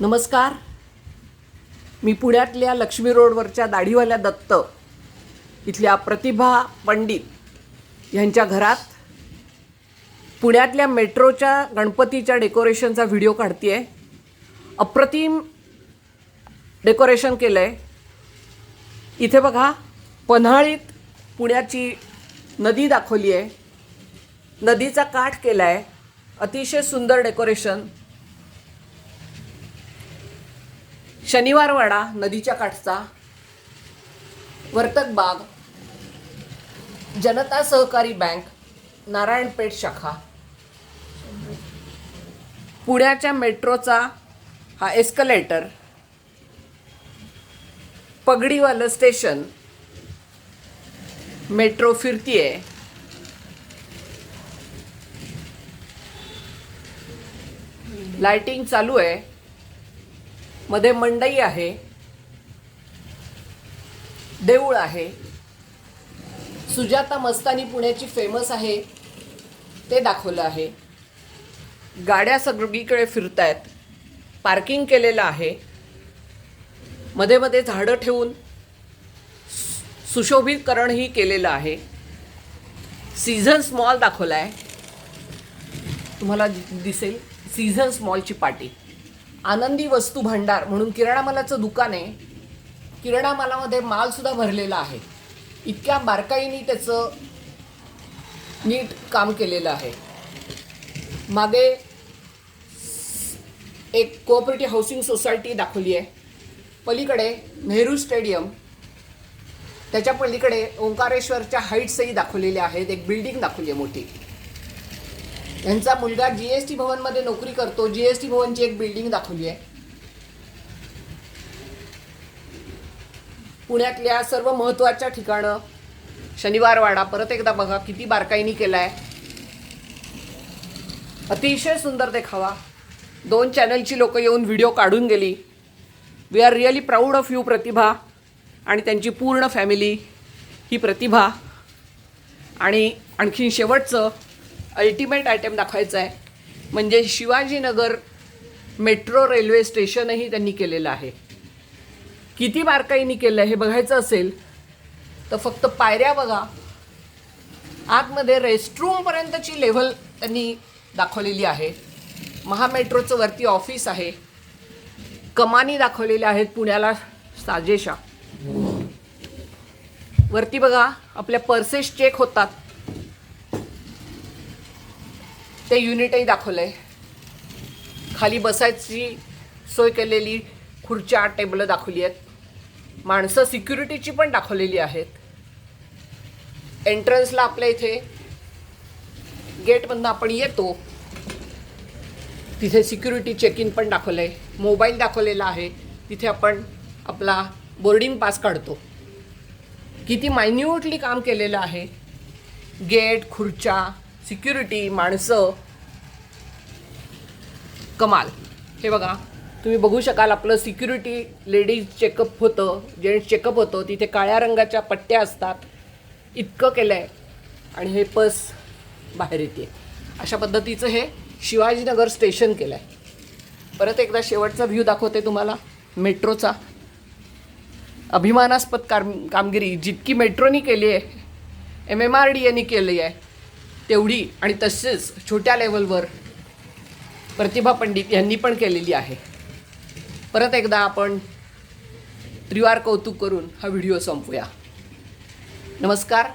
नमस्कार. मी पुण्यातल्या लक्ष्मी रोडवरच्या दाढीवाल्या दत्त इथल्या प्रतिभा पंडित ह्यांच्या घरात पुण्यातल्या मेट्रोच्या गणपतीच्या डेकोरेशनचा व्हिडिओ काढते आहे अप्रतिम डेकोरेशन केलं आहे इथे बघा पन्हाळीत पुण्याची नदी दाखवली आहे नदीचा काठ केला आहे अतिशय सुंदर डेकोरेशन. शनिवारवाडा नदीच्या काठचा वर्तक बाग जनता सहकारी बँक नारायणपेठ शाखा. पुण्याच्या मेट्रोचा हा एस्कलेटर पगडीवालं स्टेशन मेट्रो फिरतीये. लाइटिंग चालू आहे मध्ये मंडई आहे देऊळ आहे सुजाता मस्तानी पुण्याची फेमस आहे ते दाखवलं आहे. गाड्या सगळीकडे फिरतायत पार्किंग केलेलं आहे. मध्ये मध्ये झाडं ठेवून सुशोभीकरणही केलेलं आहे. सीझन्स मॉल दाखवला आहे तुम्हाला दि- दिसेल सीझन्स मॉलची पाटी. आनंदी वस्तू भांडार म्हणून किराणा मालाचं दुकान आहे. किराणा मालामध्ये मालसुद्धा भरलेला आहे. इतक्या बारकाईने त्याचं नीट काम केलेलं आहे. मागे एक कोऑपरेटिव्ह हाऊसिंग सोसायटी दाखवली आहे. पलीकडे नेहरू स्टेडियम त्याच्या पलीकडे ओंकारेश्वरच्या हाईट्सही दाखवलेल्या आहेत. एक बिल्डिंग दाखवली आहे मोठी. यांचा मुलगा जी एस टी भवनमध्ये नोकरी करतो. जी एस टी भवनची एक बिल्डिंग दाखवली आहे. पुण्यातल्या सर्व महत्त्वाच्या ठिकाणं. शनिवारवाडा परत एकदा बघा किती बारकाईनी केला आहे अतिशय सुंदर देखावा. दोन चॅनलची लोकं येऊन व्हिडिओ काढून गेली. We are really proud of you Pratibha. आणि त्यांची पूर्ण फॅमिली ही प्रतिभा. आणि आणखीन शेवटचं अल्टिमेट आयटम दाखवायचा आहे. म्हणजे शिवाजीनगर मेट्रो रेल्वे स्टेशनही त्यांनी केलेलं आहे. किती बारकाईनी केलं आहे हे बघायचं असेल तर फक्त पायऱ्या बघा. आतमध्ये रेस्टरूमपर्यंतची लेव्हल त्यांनी दाखवलेली आहे. महामेट्रोचं वरती ऑफिस आहे. कमानी दाखवलेल्या आहेत पुण्याला साजेशा. वरती बघा आपल्या पर्सेस चेक होतात. ते युनिटही दाखवलं आहे खाली बसायची सोय केलेली खुर्च्या टेबलं दाखवली आहेत. माणसं सिक्युरिटीची पण दाखवलेली आहेत. एंट्रन्सला आपल्या इथे गेटमधनं आपण येतो. तिथे सिक्युरिटी चेक इन पण दाखवलं आहे मोबाईल दाखवलेला आहे. तिथे आपण आपला बोर्डिंग पास काढतो. किती मायन्यूटली काम केलेलं आहे. गेट खुर्च्या सिक्युरिटी माणसं. कमाल. हे बघा तुम्ही बघू शकाल आपलं सिक्युरिटी लेडीज चेकअप होतं जेंट्स चेकअप होतं तिथे काळ्या रंगाच्या पट्ट्या असतात. इतकं केलं आहे आणि हे पस बाहेर येते. अशा पद्धतीचं हे शिवाजीनगर स्टेशन केलं आहे परत एकदा शेवटचा व्ह्यू दाखवते तुम्हाला मेट्रोचा. अभिमानास्पद काम कामगिरी जितकी मेट्रोनी केली आहे एम एम आर डी एनी केली आहे. तेवढी आणि तसेच छोट्या लेवलवर प्रतिभा पंडित यांनी पण केलेली आहे. परत एकदा आपण त्रिवार कौतुक करून हा व्हिडिओ संपूया. नमस्कार.